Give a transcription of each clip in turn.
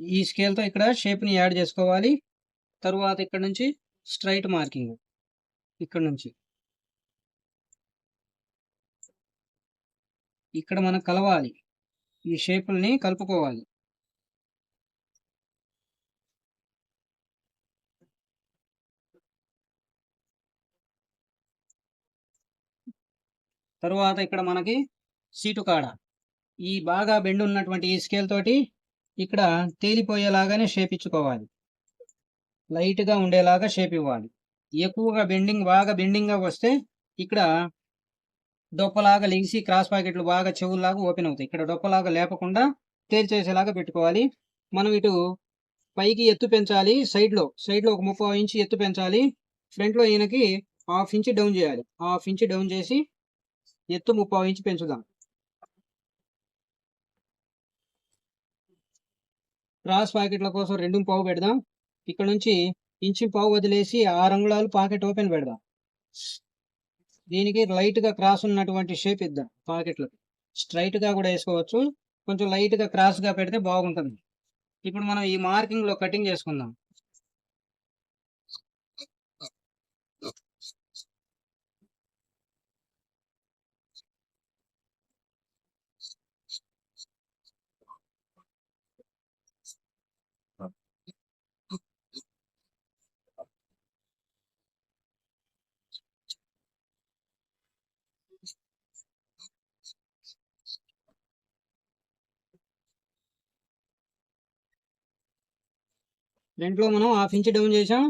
ఈ స్కేల్తో ఇక్కడ షేప్ని యాడ్ చేసుకోవాలి. తరువాత ఇక్కడ నుంచి స్ట్రైట్ మార్కింగ్ ఇక్కడ నుంచి. ఇక్కడ మనం కలవాలి. ఈ షేపుల్ని కలుపుకోవాలి. తరువాత ఇక్కడ మనకి సీటు కాడ. ఈ బాగా బెండ్ ఉన్నటువంటి ఈ స్కేల్ తోటి ఇక్కడ తేలిపోయేలాగానే షేప్ ఇచ్చుకోవాలి లైట్గా ఉండేలాగా షేప్ ఇవ్వాలి ఎక్కువగా బెండింగ్ బాగా బెండింగ్గా వస్తే ఇక్కడ డొప్పలాగా లిగిసి క్రాస్ పాకెట్లు బాగా చెవుల్లాగా ఓపెన్ అవుతాయి. ఇక్కడ డొప్పలాగా లేపకుండా తేల్చేసేలాగా పెట్టుకోవాలి. మనం ఇటు పైకి ఎత్తు పెంచాలి. సైడ్లో సైడ్లో ఒక ముప్పై ఇంచు ఎత్తు పెంచాలి. ఫ్రంట్లో ఈయనకి హాఫ్ ఇంచ్ డౌన్ చేయాలి. హాఫ్ ఇంచ్ డౌన్ చేసి ఎత్తు ముప్పై ఇంచ్ పెంచుదాం. క్రాస్ పాకెట్ల కోసం రెండు పావు పెడదాం. ఇక్కడ నుంచి ఇంచు పావు వదిలేసి ఆరు అంగుళాలు పాకెట్ ఓపెన్ పెడదాం. దీనికి లైట్గా క్రాస్ ఉన్నటువంటి షేప్ ఇద్దాం పాకెట్లకి. స్ట్రైట్గా కూడా వేసుకోవచ్చు. కొంచెం లైట్గా క్రాస్గా పెడితే బాగుంటుంది. ఇప్పుడు మనం ఈ మార్కింగ్లో కటింగ్ చేసుకుందాం. ఫ్రంట్లో మనం హాఫ్ ఇంచ్ డౌన్ చేసాం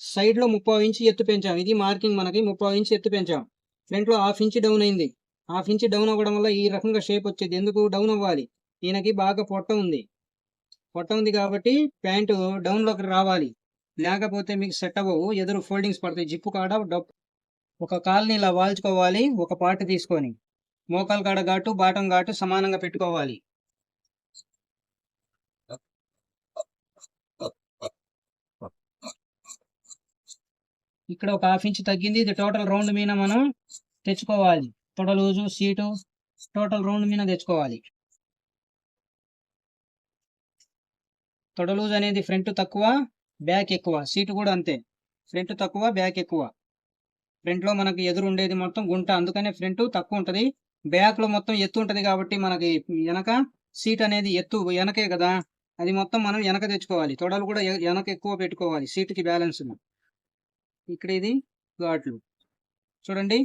సైడ్లో ముప్పై ఇంచ్ ఎత్తు పెంచాం. ఇది మార్కింగ్ మనకి ముప్పై ఇంచ్ ఎత్తు పెంచాం. ఫ్రంట్లో హాఫ్ ఇంచ్ డౌన్ అయింది. హాఫ్ ఇంచ్ డౌన్ అవ్వడం వల్ల ఈ రకంగా షేప్ వచ్చేది. ఎందుకు డౌన్ అవ్వాలి? ఈయనకి బాగా పొట్ట ఉంది. పొట్ట ఉంది కాబట్టి ప్యాంటు డౌన్లోకి రావాలి. లేకపోతే మీకు సెట్ అవ్వవు. ఎదురు ఫోల్డింగ్స్ పడతాయి. జిప్పు కాడ డప్ ఒక కాల్ని ఇలా వాల్చుకోవాలి. ఒక పార్ట్ తీసుకొని. మోకాలు కాడ ఘాటు బాటం ఘాటు సమానంగా పెట్టుకోవాలి. ఇక్కడ ఒక హాఫ్ ఇంచ్ తగ్గింది. ఇది టోటల్ రౌండ్ మీద మనం తెచ్చుకోవాలి. తొడలూజు సీటు టోటల్ రౌండ్ మీద తెచ్చుకోవాలి. తొడలూజ్ అనేది ఫ్రంట్ తక్కువ బ్యాక్ ఎక్కువ. సీటు కూడా అంతే. ఫ్రంట్ తక్కువ బ్యాక్ ఎక్కువ. ఫ్రంట్లో మనకి ఎదురు ఉండేది మొత్తం గుంట. అందుకనే ఫ్రంట్ తక్కువ ఉంటుంది. బ్యాక్లో మొత్తం ఎత్తు ఉంటుంది కాబట్టి మనకి వెనక సీట్ అనేది ఎత్తు వెనకే కదా. అది మొత్తం మనం వెనక తెచ్చుకోవాలి. తొడలు కూడా వెనక ఎక్కువ పెట్టుకోవాలి. సీటుకి బ్యాలెన్స్ ఇక్కడ ఇది ఘాట్లు. చూడండి.